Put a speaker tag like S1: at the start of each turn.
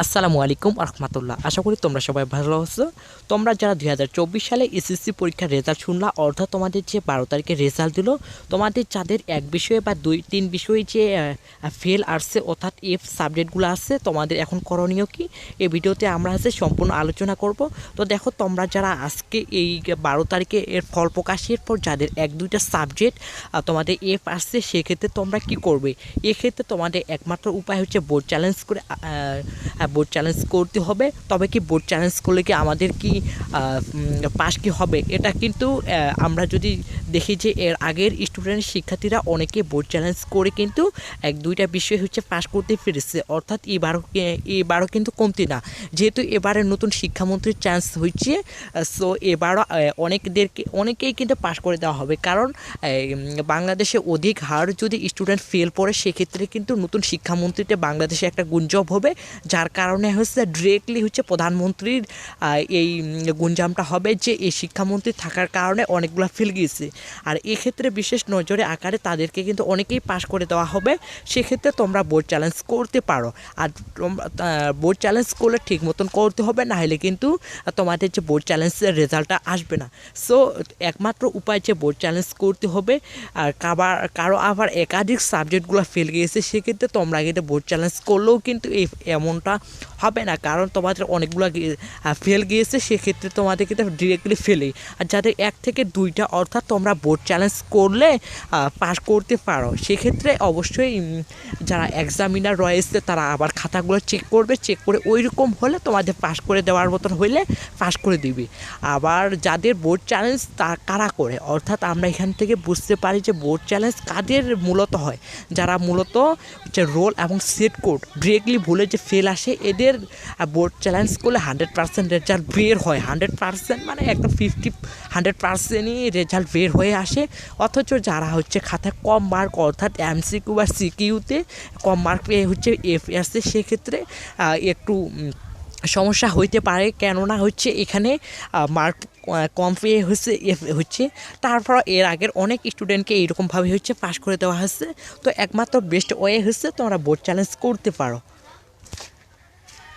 S1: আসসালামু আলাইকুম রহমতুল্লাহ আশা করি তোমরা সবাই ভালো আছো। তোমরা যারা দুই হাজার চব্বিশ সালে এসএসসি পরীক্ষার রেজাল্ট শুনলা, অর্থাৎ তোমাদের যে বারো তারিখে রেজাল্ট দিল, তোমাদের যাদের এক বিষয়ে বা দুই, তিন বিষয়ে যে ফেল আসছে, অর্থাৎ এফ সাবজেক্টগুলো আছে, তোমাদের এখন করণীয় কি? এই ভিডিওতে আমরা আছে সম্পূর্ণ আলোচনা করব। তো দেখো, তোমরা যারা আজকে এই বারো তারিখে এর ফল প্রকাশের পর যাদের এক, দুইটা সাবজেক্ট তোমাদের এফ আসছে, সেক্ষেত্রে তোমরা কি করবে? এক্ষেত্রে তোমাদের একমাত্র উপায় হচ্ছে বোর্ড চ্যালেঞ্জ করে বোর্ড চ্যালেঞ্জ করতে হবে। তবে কি বোর্ড চ্যালেঞ্জ করলে কি আমাদের কি পাশ কি হবে? এটা কিন্তু আমরা যদি দেখি যে এর আগের স্টুডেন্ট শিক্ষার্থীরা অনেকে বোর্ড চ্যালেঞ্জ করে কিন্তু এক, দুইটা বিষয় হচ্ছে পাশ করতে পেরেছে। অর্থাৎ এবারও এবারও কিন্তু কমতি না। যেহেতু এবারে নতুন শিক্ষামন্ত্রীর চান্স হচ্ছে সো এবারও অনেকদেরকে, অনেকেই কিন্তু পাশ করে দেওয়া হবে। কারণ বাংলাদেশে অধিক হার যদি স্টুডেন্ট ফেল পড়ে, সেক্ষেত্রে কিন্তু নতুন শিক্ষামন্ত্রীতে বাংলাদেশে একটা গুঞ্জব হবে, যার কারণে হচ্ছে ডিরেক্টলি হচ্ছে প্রধানমন্ত্রীর এই গুঞ্জামটা হবে যে এই শিক্ষামন্ত্রী থাকার কারণে অনেকগুলো ফেল গিয়েছে। আর এক্ষেত্রে বিশেষ নজরে আকারে তাদেরকে কিন্তু অনেকেই পাশ করে দেওয়া হবে। সেক্ষেত্রে তোমরা বোর্ড চ্যালেঞ্জ করতে পারো। আর বোর্ড চ্যালেঞ্জ করলে ঠিক মতন করতে হবে না হলে কিন্তু তোমাদের যে বোর্ড চ্যালেঞ্জের রেজাল্টটা আসবে না। সো একমাত্র উপায় যে বোর্ড চ্যালেঞ্জ করতে হবে, আর কাবার, কারও আবার একাধিক সাবজেক্টগুলো ফেল গিয়েছে, সেক্ষেত্রে তোমরা কিন্তু বোর্ড চ্যালেঞ্জ করলেও কিন্তু এই এমনটা হবে না, কারণ তোমাদের অনেকগুলো ফেল গিয়েছে, সেক্ষেত্রে তোমাদের কিন্তু ডিরেক্টলি ফেলেই আর যাদের এক থেকে দুইটা, অর্থাৎ তোমরা বোর্ড চ্যালেঞ্জ করলে পাস করতে পারো। সেক্ষেত্রে অবশ্যই যারা এক্সামিনার রয়েছে, তারা আবার খাতাগুলো চেক করবে। চেক করে ওই রকম হলে তোমাদের পাস করে দেওয়ার মতন হইলে পাস করে দিবে। আবার যাদের বোর্ড চ্যালেঞ্জ তা কারা করে? অর্থাৎ আমরা এখান থেকে বুঝতে পারি যে বোর্ড চ্যালেঞ্জ কাদের মূলত হয়। যারা মূলত হচ্ছে রোল এবং সেট কোড ডিরেক্টলি ভুলে যে ফেল আসে এদের বোর্ড চ্যালেঞ্জ করলে হান্ড্রেড পার্সেন্ট রেজাল্ট বের হয়। হান্ড্রেড পার্সেন্ট মানে একদম ফিফটি হান্ড্রেড পার্সেন্টই রেজাল্ট বের হয়ে আসে। অথচ যারা হচ্ছে খাতায় কম মার্ক অর্থাৎ এমসিকিউ বা সিকিউতে কম মার্ক পেয়ে হচ্ছে এফ আসছে সেক্ষেত্রে একটু সমস্যা হইতে পারে। কেননা হচ্ছে এখানে মার্ক কম পেয়ে হচ্ছে এফ হচ্ছে। তারপর এর আগের অনেক স্টুডেন্টকে এইরকমভাবে হচ্ছে পাস করে দেওয়া হচ্ছে। তো একমাত্র বেস্ট ওয়ে হচ্ছে তোমরা বোর্ড চ্যালেঞ্জ করতে পারো।